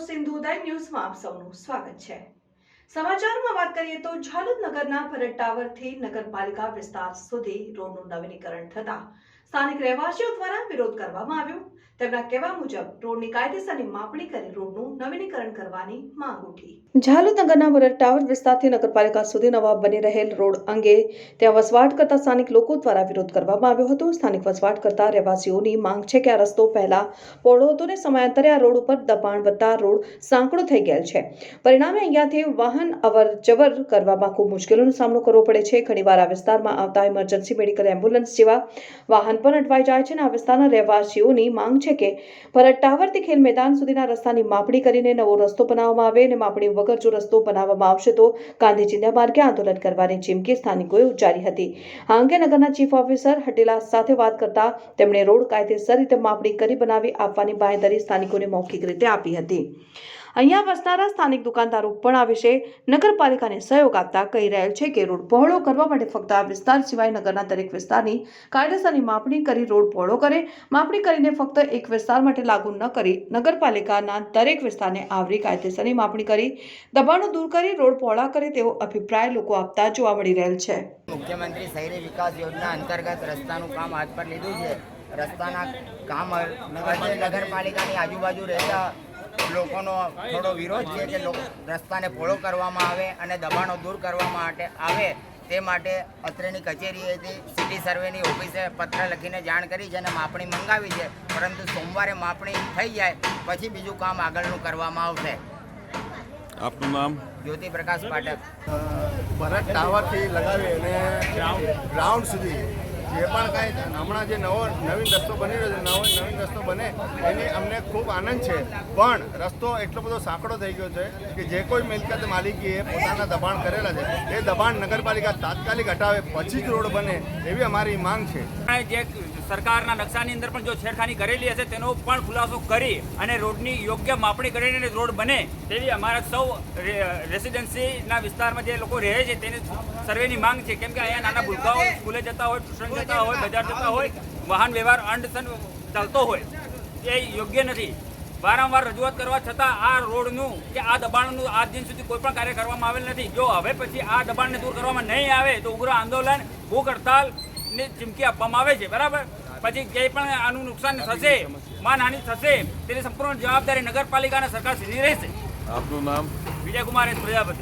Prime ન્યૂઝમાં આપ સૌનું સ્વાગત છે. સમાચારમાં વાત કરીએ તો ઝાલોદ નગરના ભરત ટાવરથી નગરપાલિકા વિસ્તાર સુધી રોડનું નવીનીકરણ થતા સ્થાનિક રહેવાસીઓ દ્વારા વિરોધ કરવામાં આવ્યો. તેમના કહેવા મુજબ, રોડની કાયદેસરની માપણી કરી રોડનું નવીનીકરણ કરવાની માંગ ઉઠી. ઝાલોદ ભરત ટાવર વિસ્તારથી નગરપાલિકા સુધી નવા બની રહેલ રોડ અંગે ત્યાં વસવાટ કરતા સ્થાનિક લોકો દ્વારા વિરોધ કરવામાં આવ્યો હતો. સ્થાનિક વસવાટ કરતા રહેવાસીઓની માંગ છે કે આ રસ્તો પહેલા પહોળો હતો ને સમયાંતરે આ રોડ ઉપર દબાણ વધતા રોડ સાંકડો થઈ ગયેલ છે. પરિણામે અહીંયાથી વાહન અવર જવર કરવામાં ખૂબ મુશ્કેલીનો સામનો કરવો પડે છે. ઘણીવાર આ વિસ્તારમાં આવતા ઇમરજન્સી મેડિકલ એમ્બ્યુલન્સ જેવા વાહન પણ અટવાઈ જાય છે અને આ વિસ્તારના રહેવાસીઓની માંગ છે કે ભરત ટાવરથી ખેલ મેદાન સુધીના રસ્તાની માપણી કરીને નવો રસ્તો બનાવવામાં આવે અને માપણી વગર જો રસ્તો બનાવવામાં આવશે તો ગાંધીજીના માર્ગે આંદોલન કરવાની ચીમકી સ્થાનિકોએ ઉચ્ચારી હતી. આ અંગે નગરના ચીફ ઓફિસર હટેલા સાથે વાત કરતા તેમણે રોડ કાયદેસર રીતે માપણી કરી બનાવી આપવાની બાંયધરી સ્થાનિકોને મૌખિક રીતે આપી હતી. અહીંયા વસનારા સ્થાનિક દુકાનદારો પણ આ વિશે નગરપાલિકાને સહયોગ આપતા કહી રહ્યા છે કે રોડ પહોળો કરવા માટે ફક્ત આ વિસ્તાર સિવાય નગરના દરેક વિસ્તારની કાયદેસરની માપણી કરી રોડ પહોળો કરે. માપણી કરીને ફક્ત એક વિસ્તાર માટે લાગુ ન કરી નગરપાલિકાના દરેક વિસ્તારને આવરી કાયદેસરની માપણી કરી દબાણો દૂર કરી રોડ પહોળા કરે તેવો અભિપ્રાય લોકો આપતા જોવા મળી રહેલ છે. મુખ્યમંત્રી શહેરી વિકાસ યોજના અંતર્ગત રસ્તાનું કામ હાથ પર લીધું છે. રસ્તાના કામ નગરપાલિકાની આજુબાજુ રહેતા લોકોનો થોડો વિરોધ છે કે લોકો રસ્તાને પહોળો કરવામાં આવે અને દબાણો દૂર કરવા માટે આવે તે માટે અત્રેની કચેરીએથી સિટી સર્વેની ઓફિસે પત્ર લખીને જાણ કરી છે અને માપણી મંગાવી છે. પરંતુ સોમવારે માપણી થઈ જાય પછી બીજું કામ આગળનું કરવામાં આવશે. આપનું નામ? જ્યોતિ પ્રકાશ પાઠક ભરત ટાવરથી લગાવી અને ગ્રાઉન્ડ સુધી જે પણ કાંઈ હમણાં જે નવો નવીન રસ્તો બની રહ્યો છે, નવો નવીન રસ્તો બને, એની અમને ખૂબ આનંદ છે. પણ રસ્તો એટલો બધો સાંકડો થઈ ગયો છે કે જે કોઈ મિલકત માલિકીએ પોતાના દબાણ કરેલા છે, એ દબાણ નગરપાલિકા તાત્કાલિક હટાવે, પછી જ રોડ બને એવી અમારી માંગ છે. જે સરકારના નકશાની અંદર પણ જો છેડખાની કરેલી હશે, તેનો પણ ખુલાસો કરી અને રોડની યોગ્ય માપણી કરીને રોડ બને તેવી અમારા સૌ રેસિડેન્સીના વિસ્તારમાં જે લોકો રહે છે, તેની સર્વેની માંગ છે. કેમ કે અહીંયા નાના ભૂલકાઓ સ્કૂલે જતા હોય, ટ્યુશન જતા હોય બજાર જતા હોય વાહન વ્યવહાર અંડસન ચાલતો હોય એ યોગ્ય નથી. વારંવાર રજૂઆત કરવા છતાં આ રોડનું કે આ દબાણનું આજ દિન સુધી કોઈ પણ કાર્ય કરવામાં આવેલ નથી. જો હવે પછી આ દબાણને દૂર કરવામાં નહીં આવે તો ઉગ્ર આંદોલન ભૂખ હડતાલની ચીમકી આપવામાં આવે છે. બરાબર? પછી જે પણ આનું નુકસાન થશે માનહાનિ થશે તેની સંપૂર્ણ જવાબદારી નગરપાલિકા અને સરકાર સીધી રહેશે. આપનું નામ? વિજયકુમાર એસ પ્રજાપતિ.